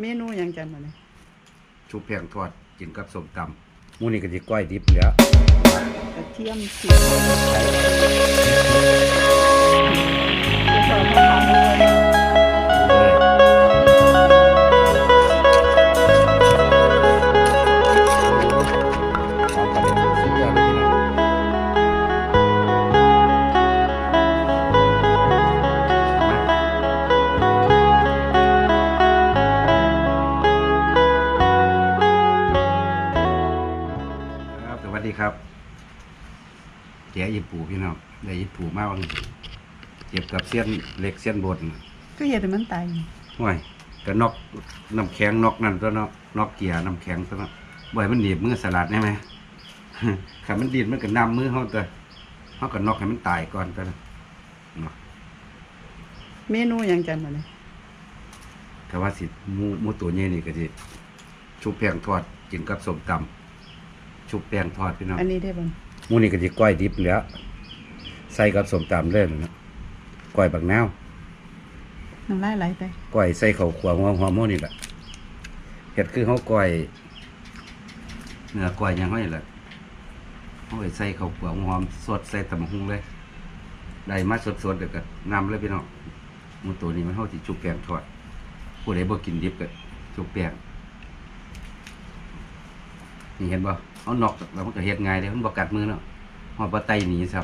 เมนูหยังจังมาเนี่ยชุบแพงทอดกินกับส้มตำหมูนี่ก็สิก้อยดิบแล้วกระเทียมเสียบ แกะยิบปูพี่น้องได้ยิบปูมากวันเก็บกับเสี้ยนเหล็กเสี้ยนบดน่ะก็เฮ็ดให้มันตายห่วยก็นอกน้ำแข็งนอกนั่นตัวเนาะนอกเกียร์น้ำแข็งตัวเนาะบ่ให้มันหนีบมือสลัดได้ไหมขันมันดีดมันก็นำมือเขาตัวเขาก็นอกให้มันตายก่อนตัวเนาะเนาะเมนูหยังจังมาเนี่ยแต่ว่าสิหมูหมูตัวใหญ่นี่ก็สิชุบแป้งทอดกินกับส้มตำชุบแป้งทอดพี่น้องอันนี้ได้บ่ห มูนี่ก็สิก้อยดิบแล้วใส่กับส้มตำเลยนะก้อยบักนาวน้ำลายไหลไปก้อยใส่ข้าวขวหัวหัวหมูนี่แหละเห็ดคือเขาก้อยเนื้อก้อยหยังไงล่ะเขาไปใส่ข้าวขวหัวหอมสดใส่ตำบักหุ่งเลยได้มาสดๆเดี๋ยวก็นำเลยพี่น้องหมูตัวนี้มันเขาสิชุบแป้งทอดผู้ใดบ่กินดิบก็ชุบแป้ง นี่เห็นบ่เอานอกแล้วมันก็เฮ็ดง่ายเด้มันบ่กัดมือเนาะฮอดบ่ไตหนีซ้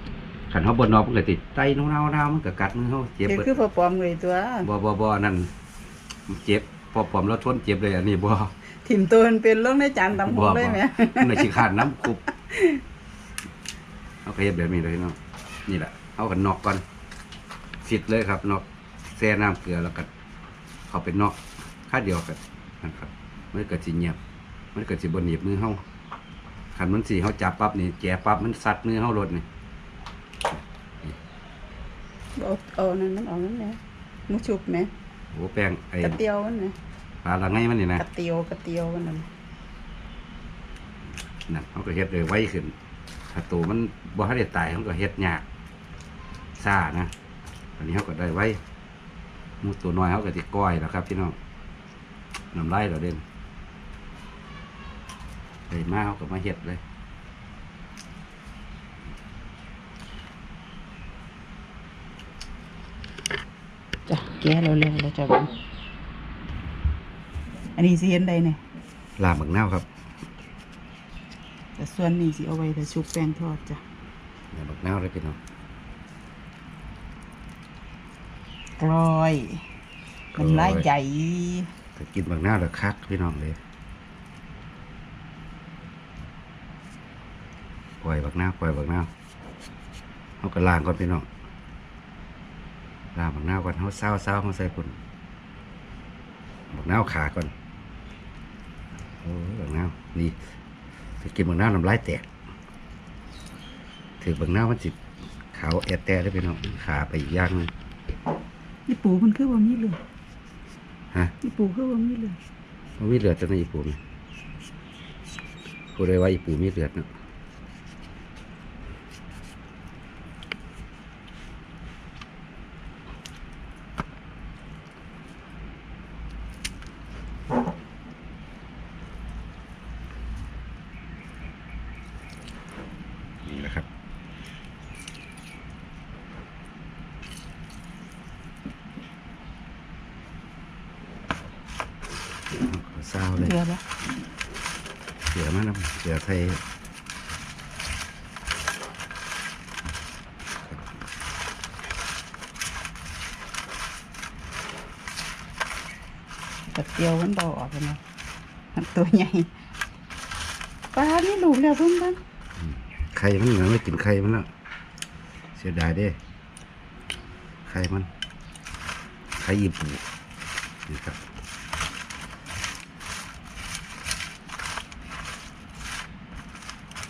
ำคันเฮาบ่นอกมันก็ติดไตนาวๆๆมันก็กัดมือเฮาเจ็บเฮ็ดเบิดคือพอปลอมเลยตัวบ่บ่บ่นั่นเจ็บพอผมเราทนเจ็บเลยอันนี้บ่ถิ่มตัวมันเป็นลงในจานตำหูบ่เลยแหมมันเลยสิขาดน้ำคุบเอาก็เฮ็ดแบบนี้เลยเนาะนี่แหละเอากันนอกก่อนสิดเลยครับนอกแช่น้ำเกลือแล้วก็เข้าไปนอกค่าเดียวกันนะครับมันก็สิเงียบ มันก็สิบ่หนีบมือเฮาคันมันสิเฮาจับปั๊บนี่แกะปั๊บมันสัดมือเฮารถนี่เอาเอานั่นมันออกนั่นแหละหมูชุบแหมโอ้แป้งไอ้กระเตียวมันนะปลาละไงมันนี่นะกระเตียวกระเตียวมันนั่นนั่นเขาก็เฮ็ดเลยไวขึ้นถ้าตัวมันบ่ทันได้ตายเขาก็เฮ็ดยากซ่านะอันนี้เขาก็ได้ไว้หมูตัวน้อยเขาก็สิก้อยแล้วครับพี่น้องน้ำลายเราเด่น ได้มาเขาก็มาเฮ็ดเลยจ้ะแกะเราเร็วแล้วจ้ะบัดนี้อันนี้สิเห็นได้เนี่ยลาบบักนาวครับแต่ส่วนนี้สิเอาไว้แต่ชุบแป้งทอดจ้ะลาบบักนาวเลยพี่น้องกรอยน้ำลายใหญ่ ถ้ากินบักนาวแล้วคักพี่น้องเลยปล่ อยบักนาวปล่อยบักนาวเขาก็ล้างก่อนพี่น้องล้างบักนาวก่อนเขาเศร้าเศร้าเขาใส่ปุ่นบักนาวขาก่อนโอ้ยบักนาวนี่ถ้ากินบักนาวน้ำลายแตกถือบักนาวมันจิขาวแอดแต่ได้พี่น้องขาไปอีกอย่างหนึงนี่ปูมันคือว่ามีเหลือฮะนี่ปูคือว่ามีเหลือมันมีเลือดจะในอีปูไหมผู้ใดว่าอีปูมีเลือดเนาะนี่แหละครับ ขอเศร้าเลย เหลือปะ เสือมันนะเสือไทย กระเตียวมันเบาออกกันเนาะมันตัวใหญ่ปลานี่ลูกแล้วเพิ่งบ้างไข่มันเหมือนไม่กินไข่มันแล้วเสียดายเด้ไข่มันไข่ญี่ปุ่นนี่ครับ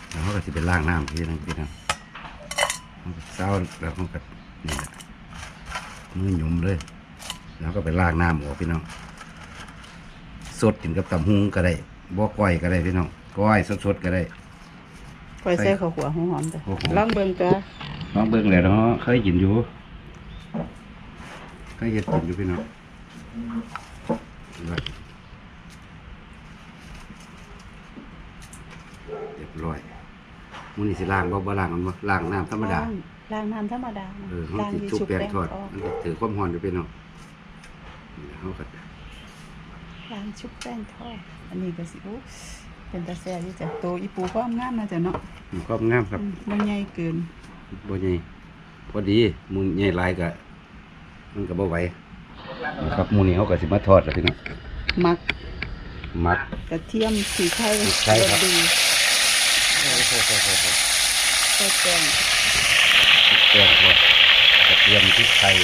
แล้วเขาก็จะไปล้างน้ำพี่น้องพี่น้องเขาเศร้าแล้วเขาก็นี่แหละมือหยุ่มเลย แล้วก็ไปล้างน้ำออกพี่น้อง สดกินกับตำหุงก็ได้บวก้อยก็ได้พี่น้องก้อยสดๆก็ได้ก้อยใส่ข้าวหัวหอมๆจ้ะลองเบิ่งจ้ะลองเบิ่งเลยเนาะเคยกินอยู่เคยกินอยู่พี่น้องเรียบร้อยมันนี่สิล้างบ่บ่ล้างมันบ่ล้างน้ำธรรมดาล้างน้ำธรรมดาเออเขาติดชุบแป้งทอดมันถือความหอนอยู่พี่น้องเขาก็ ล้างชุบแป้งทอดอันนี้ก็สิโอ้เป็นตาแซ่บที่จ้ะโตอีปูก็งามนะจ้ะเนาะมีความงามครับอืมบ่ใหญ่เกินบ่ใหญ่พอดีหมูใหญ่หลายก็มันก็บ่ไหวครับหมูนี้เฮาก็สิมาทอดแล้วพี่น้องมักมักกระเทียมสีไข่พริกไทยครับรสดีโอ้โหใส่แป้งแกงทอดกระเทียมพริกไทย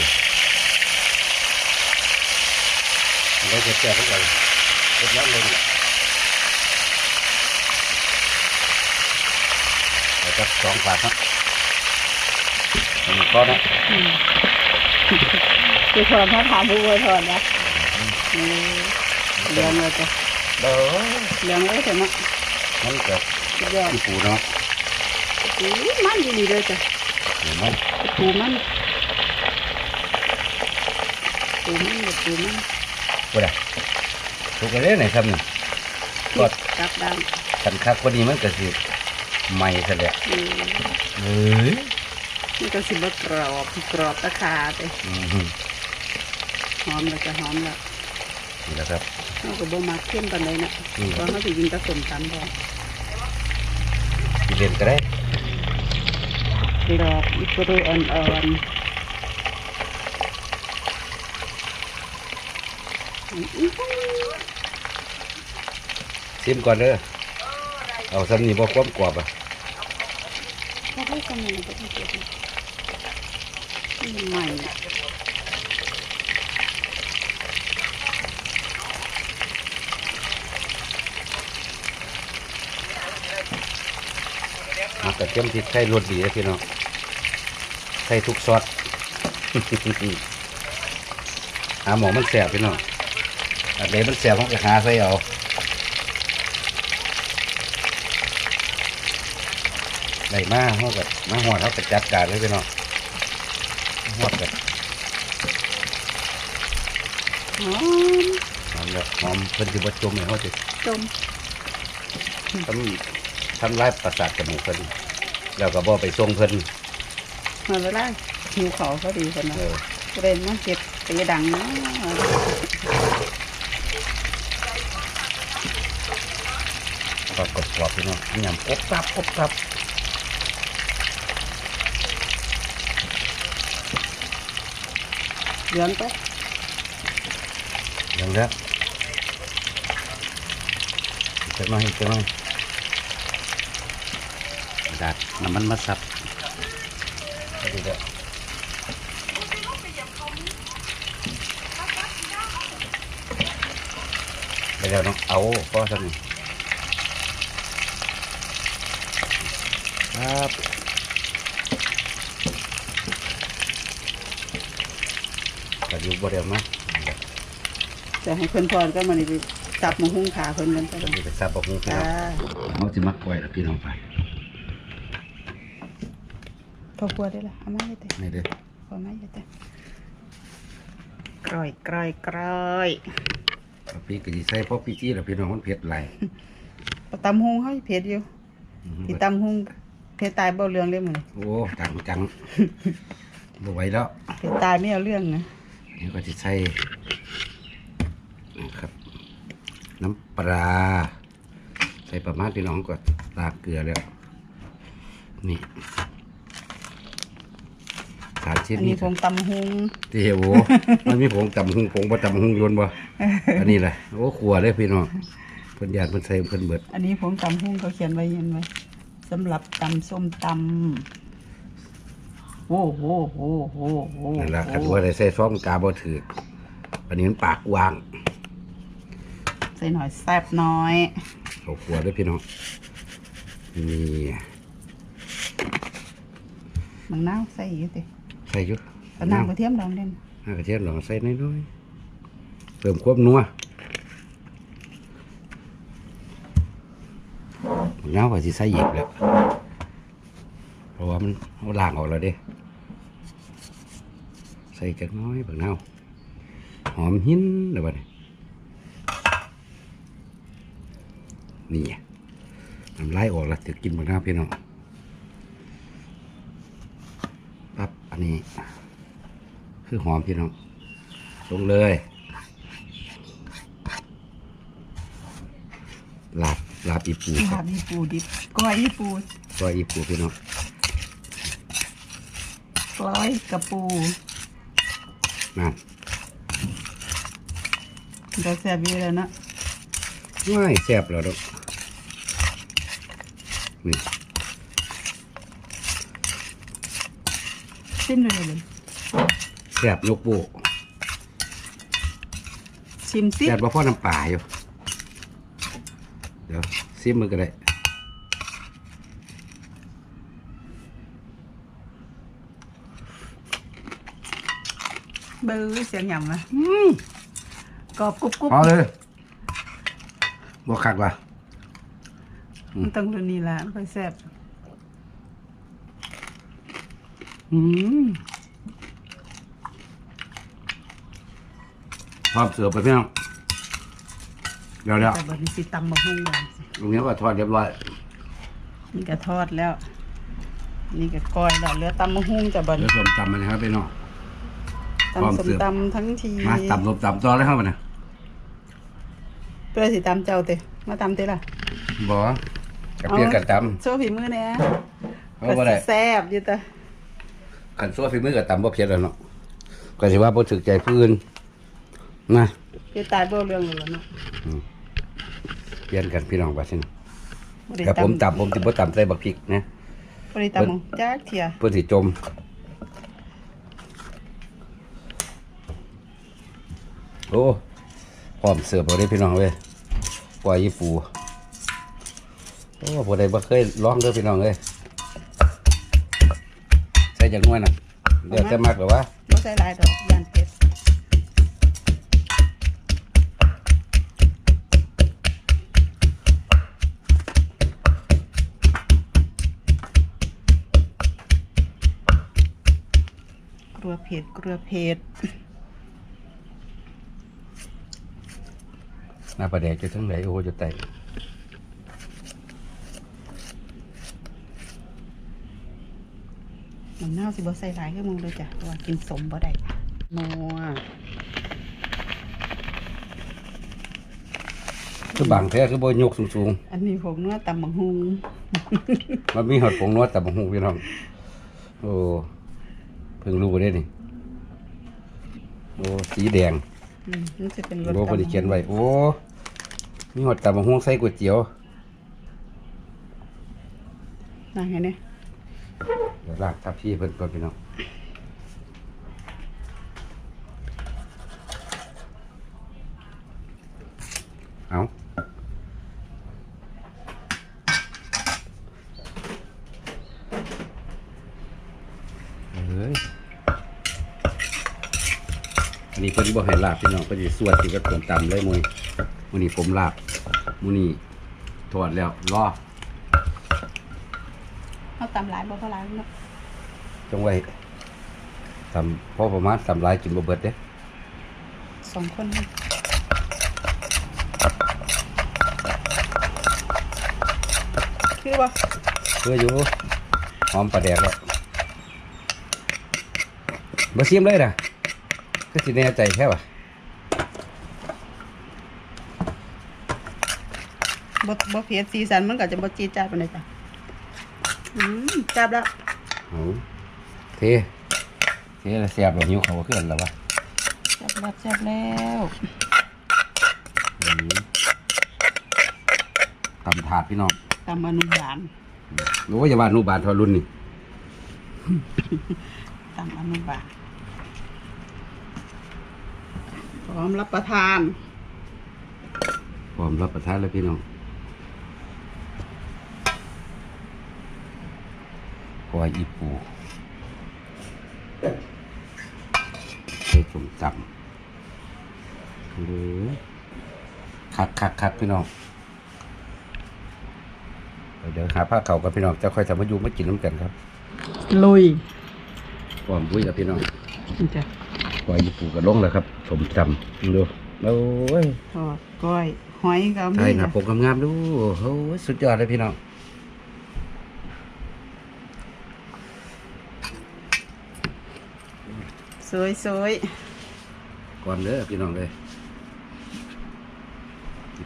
แล้วจะแซ่บเข้าไปเรียบร้อยเลยแล้วก็สองฝาครับอันนี้ก็นะอืมคือถอนถ้าถามผู้ว่าถอนนะนี่เหลืองเลยจ้ะเด้อเหลืองเลยจ้ะเนาะมันก็สุดยอดที่ปูเนาะอู้มันดีเลยจ้ะเห็นไหมปูมันปูมันเด็ดปูมัน กูได้ถูกกันเลยไหนครับนี่กดกลับด้านขันคักกว่านี้มันก็สิใหม่ซะแหละอืมเฮ้ยนี่ก็สิบกรอบกรอบตะขาไปอือหือหอมแล้วจะหอมแล้วนี่แหละครับเขาก็บ่มาเข้มปานใดนะอืม เพราะเขาสิกินแตะสมตำพอสิเรียนก็ได้กรอบอีกตัวอ่อนๆอื้อหือ ชิมก่อนเด้อเอาซ้ำนี่บ่ความกรอบอะเขาให้สมัยก็ต้องเก็บนี่ใหม่มากระเทียมพริกไทยรสดีนะพี่น้องใส่ทุกซอสหาหมอมันแสบพี่น้อง อันไหนมันแสบผมจะหาใส่เอาได้มาเขาก็มาหอดเขาก็จัดการเลยพี่น้องหอดแบบหอมหอมแบบหอมเพิ่นสิบ่จมเลยเขาจะจมทำทำลายประสาทจมูกเพิ่นแล้วก็บ่ไปส่งเพิ่นมาเวลาหิวเขาเขาดีคนนะเออก็เลยมาเก็บตีดังนะ ก็กรอบๆพี่น้องอันยำกบกรับกบกรับเหลืองก็อย่างแล้วจะมาให้จะมาดัดน้ำมันมาสับก็ดีแล้วไปแล้วน้องเอาก็ทำนี่ ครับกระยุบบเดียวนะจะให้เพิ่นพรก็มันไปจับหมูหุ้งขาเพิ่นกันไปกระยุบไปซับบอกงูพี่จ้าน้องเขาจะมักกล้วยแล้วพี่น้องไปพอครัวได้ละเอามาให้แต่นี่เด้อพอมาให้แต่กร้อยกร้อยกร้อยเอาพี่ก็สิใส่พวกพี่จี้แล้วพี่น้องมันเผ็ดไหลายตำหุงเขาเผ็ดอยู่ที่ตำหุง เผ็ดตายบ่เอาเรื่องเลยมึงโอ้จังจังบ่ไหวแล้วเผ็ดตายไม่เอาเรื่องนะเดี๋ยวก็จะใส่นะครับ น้ำปลา ใส่ประมาณพี่น้องก็ตากเกลือแล้ว นี่สารชิ้นอันนี้นี้ผงตำหุงที่โอ้มันมีผงตำหุงผงบ่ตำหุงโยนบ่อันนี้แหละโอ้ขัวเลยพี่น้องเพิ่นญาติเพิ่นใส่เพิ่นเบิด อันนี้ผงตำหุงเขาเขียนไว้เห็นไหม สำหรับตำส้มตำโอ้โหโอ้โหโอ้โหนั่นละคันว่าได้ใส่ซองกาบ่ถืออันนี้มันปากวางใส่หน่อยแซ่บน้อยเขาขัวเลยพี่น้องนี่บางน้าวใส่อีกสิใส่อยู่กระน้ำกระเทียมดองเด่นน้ากระเทียมลองใส่น้อยๆเพิ่มความนัว เงาก็สิใส่หยิบแล้วเพราะว่ามันเอาล่างออกแล้วเด้ใส่จักน้อยบักเน่าหอมหินเดี๋ยวนี้นี่น้ำลายออกแล้วจะกินบักเน่าพี่น้องปั๊บอันนี้ คือหอมพี่น้องลงเลย ลาบลาบอีปูคลารับ บอีปูดิบก้อยอีปูก็อีปูพี่น้องกล้อยกระปูนั่นก็แซ่บอยู่แล้วเนาะง่ายแซ่บแล้วดอกนี่ชิมเลยเลยแซ่บนกปูชิมสิแซ่บบ่พอน้ำปลาอยู่เดี๋ยว ซิมมือก็ได้เบอร์เสียงหยำนะกรอบกรุบกรุบพอเลยบ่คักว่ะมันต้องรุ่นนี้ละค่อยแซ่บอืมพร้อมเสือไปพี่น้อง เดี๋ยวเดี๋ยวแต่เบอร์นี้สิตำมะฮุ่งเลยตรงนี้ก็ทอดเรียบร้อยนี่ก็ทอดแล้ว นี่ก็ก้อยแล้วเหลือตำมะฮุ่งจ้ะเบอร์เดี๋ยวส้มตำมันนะครับพี่น้อง พร้อมตำสมเสิร์ฟ ตำทั้งทีมาตำส้มตำต่อเลยครับมันนะเพื่อสิตำเจ้าเตะมาตำเตะล่ะบ่กับเพียงกันตโชว์ฝีมือแหน่ำเอาบ่ได้แซ่บอยู่แต่ขันซัวฝีมือกับตำบ่เพียงแล้วเนาะก็สิว่าบ่ถึกใจผู้อื่นนะพี่ตายบ่เรื่องเลยล่ะเนาะ เปลี่ยนกันพี่น้องว่าซั่นบ่ได้แต่ผมตำผมสิบ่ตำใส่บักพริกนะบ่ได้ตำหมูจักเที่ยเพื่อสิจมโอ้พร้อมเสิร์ฟเอาได้พี่น้องเว้ยปล่อยยี่ปูโอ้พอได้บ่เคยลองเด้อพี่น้องเอ้ยใส่จักหน่วยน่ะเดี๋ยวจะมักหรือว่าบ่ใส่หลายดอกยานเผ็ด เผ็ดกลัวเผ็ดหน้าประแดกจะทั้งไหนโอ้จะแตกมันน่าวสิบ่ใส่หลายคือมึงเลยจ้ะเพราะว่ากินสมบ่ได้นัวคือบางแท้คือบ่ยกสูงอันนี้ผมนัวตำบักฮุงๆมันมีหอดผงนวดแต่บ่ฮู้พี่น้องโอ้เพิ่งรู้ได้นี่ โอ้สีแดงอืมมันจะเป็นรสโอ้ตำพอดีเขียนไว้โอ้มีหอดตำบักหุ่งใส่ก๋วยเตี๋ยวนั่นไงเนี่ยเดี๋ยวลากทับพี่เพิ่นก่อนพี่น้องเอาเอ้ย อันนี้เพิ่นบ่ให้ลาบพี่น้องเพิ่นสิสวดสิก็ตมตำเลยมื้อนี้มื้อนี้ผมลาบมื้อนี้ทอดแล้วรอเอาตำหลายบ่เท่าหลายเนาะจงไว้ทำพอประมาณทำลายกินบ่เบิดเด้สองคนนี่คือว่าเพื่ออยู่หอมปลาแดกแล้วบ่ซิมเลยนะ ก็สิแน่ใจแค่ว่าบ่บ่เผ็ดสีสันมันก็จะบ่จี๊ดจ้าดปานใดจ้ะอืมจับแล้วเอาเทเทแล้วเสียบแล้วหิวเขาวขึ้นแล้ววะจับแล้วจับแล้วอืมตำถาดพี่น้องตำอนุบาลโอ้ยอย่าว่าอนุบาลเทอรุ่นนี่ตำอนุบาล พร้อมรับประทานพร้อมรับประทานแล้วพี่น้องกอยอีปูใส่ส้มตำหรือคักคักคักพี่น้องเดี๋ยวหาผ้าเข่ากับพี่น้องจะค่อยทำมาอยู่มากินน้ำกันครับ ลุยพร้อมบุ้ยกับพี่น้องนี่จ้ะ กอยอีปูกระลงแล้วครับสมตำดูโอ้ยทอดก้อยหอยก็มีใช่หนะจ้ะปกงามๆดูโอ้ยสุดยอดเลยพี่น้องสวยสวยก่อนเด้อพี่น้องเลย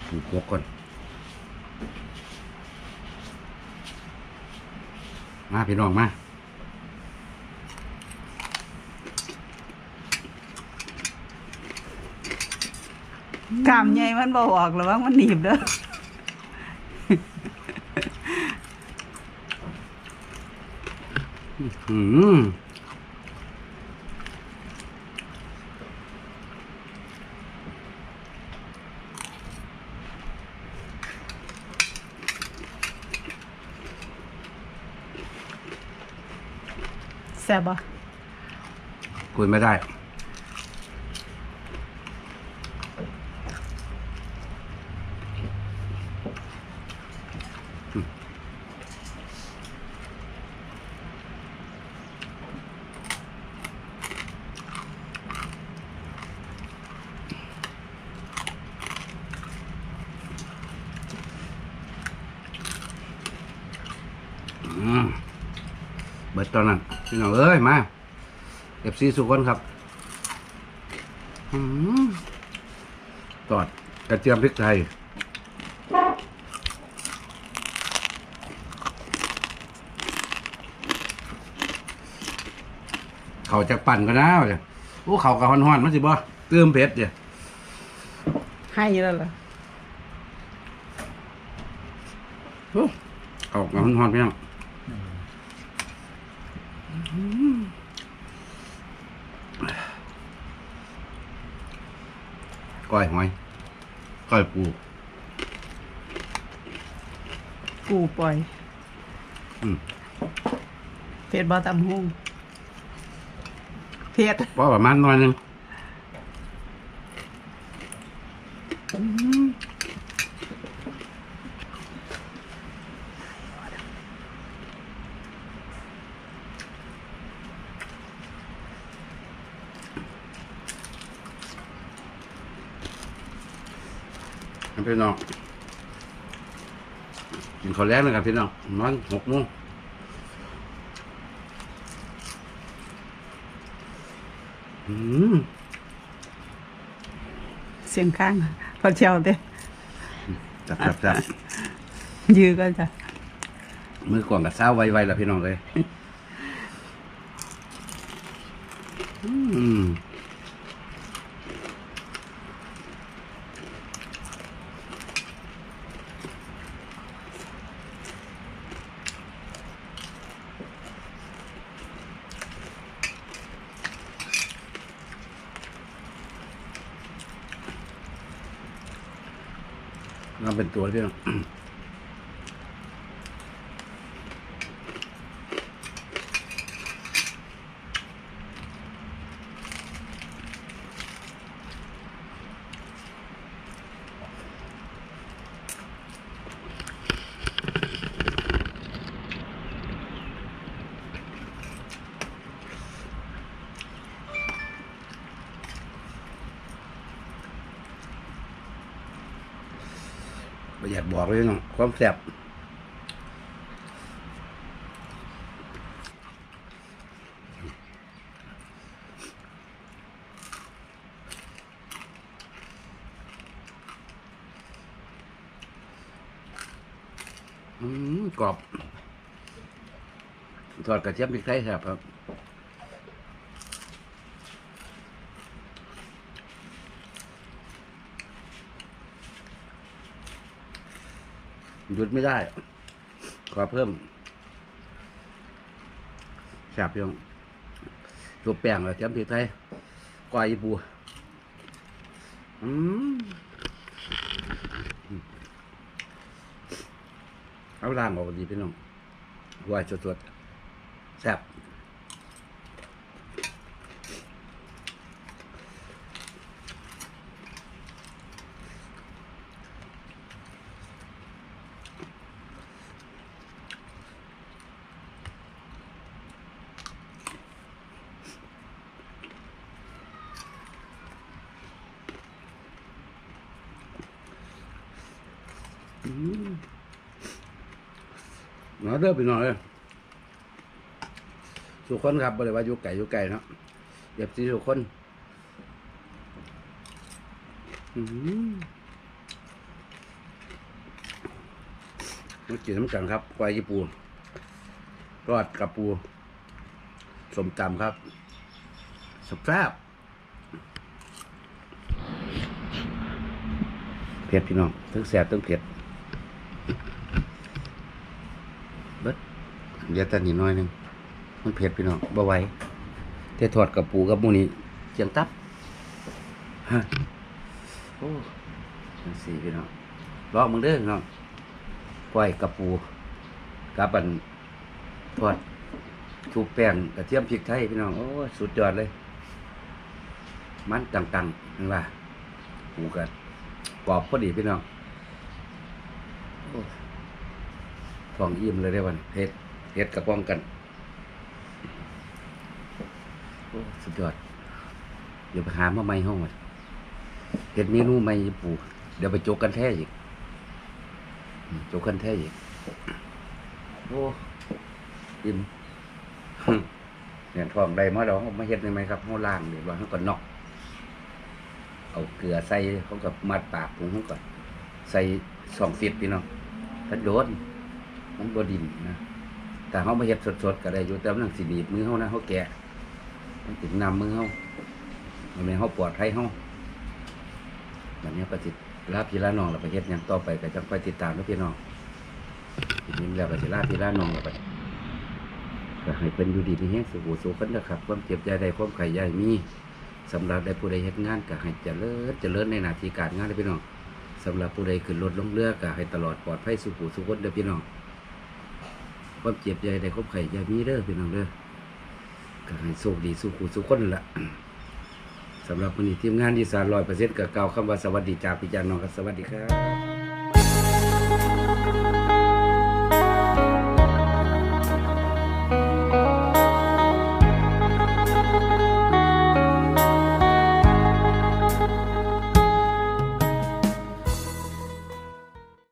ผูกกก่อนมาพี่น้องมา กล้ามใหญ่มันบ่ออกหรือว่ามันหนีบเด้ออืมแซ่บบ่คุยไม่ได้ อืมเบิดตอนนั้นพี่น้องเอ้ยมาเอฟซีสุกคนครับอืมตอดกระเทียมพริกไทยเขาจะปั่นก็นะเดี๋ยวโอ้เขากับฮอนๆมันสิบ่เติมเผ็ดเดี๋ยวให้แล้วล่ะโอ้เขากับฮอนๆพี่น้อง ก้อยหอย ก้อยปู กูปล่อยอืม เผ็ดบ่ตำหุงเผ็ดพอประมาณหน้อยหนึงครับพี่น้อง กินข้าวแรกนะครับพี่น้องนอนหกโมงอืมเสียงข้างพอเชียวเด้จับจับจับยื้อก็จะมือกล่องกับเศร้าไวๆแล้วพี่น้องเลยอืมเราเป็นตัวพี่น้อง ประหยัด บอกเลยเนาะความแซ่บอืมกรอบทอดกระเทียมพริกไทยแซ่บครับ หยุดไม่ได้ ขอเพิ่มแซ่บยังตัวแป้งเลยเทียมพริกไทยกวายปูอืมเอาล่างออกดีพี่น้องวายสดๆแซ่บ อืมเนาเด้อพี่น้องเลยทุกคนครับบริวาอยู่ไก่อยู่ไก่เนาะเดี๋ยวสิทุกคนอืมมากินน้ำกันครับควายญี่ปุ่นรอดกับปูสมตำครับสแซบเผ็ดพี่น้องทั้งแซ่บทั้งเผ็ดเบิด เดี๋ยวแตอนนี้น้อยหนึงมันเผ็ดพี่น้องบ่ไหวแต่ทอดกับปูกับหมูนี่เจียงตับฮะโอ้จังสี่พี่น้องลองมึงเด้อพี่น้องก้อยกับปูกับอันทอดถูแป้งกระเทียมพริกไทยพี่น้องโอ้ยสุดยอดเลย มันตังๆนั่นว่าปูกัดกรอบพอดีพี่น้องโอ้ทองอิ่มเลยได้วันเฮ็ด เฮ็ดกระป้องกันโอ้สุดยอด เดี๋ยวไปหามาใหม่ห้องมันเฮ็ดเมนูใหม่ปูเดี๋ยวไปโจกกันแท้อีกอืมโจกกันแท้อีกโอ้อิ่มเนี่ยทองได้มาดอกเอามาเฮ็ดได้ไหมครับเฮาล้างเดี๋ยวว่าเฮาก็นอก เอาเกลือใส่เขากับมัดปากผมเขาก่อน ใส่สองฟิตพี่น้องถ้าโดนมันบดินนะ แต่เขามาเฮ็ดสดๆก็ได้อยู่แต่มันสิหนีมือเขานะเขาแกะมันถึงนำมือเขามันเป็นเขาปลอดภัยเขาแบบนี้ก็ติดลาพี่ลาน้องเราไปเฮ็ดย่างต่อไปก็จังไปติดตามนะพี่น้องทีนี้แล้วก็สิลาพี่ลาน้องเราไปก็ให้เป็นอยู่ดีมีแห้งสุขสุขกันนะครับความเจ็บใจใดความไข่ใหญ่มีสำหรับได้ผู้ใดเฮ็ดงานก็ให้เจริญเจริญในหน้าที่การงานเด้อพี่น้องสำหรับผู้ใดขึ้นรถลงเรือก็ให้ตลอดปลอดภัยสุขุสุขคนเด้อพี่น้อง ความเจ็บใหญ่ใดความไข่ยามีเด้อพี่น้องเด้อก็ให้สุขดีสุขุสุขคนนั่นละสำหรับวันนี้ทีมงานดีสารลอยเปอร์เซ็นต์ก็กล่าคำว่าสวัสดีจากพี่จานน้องครับสวัสดีครับ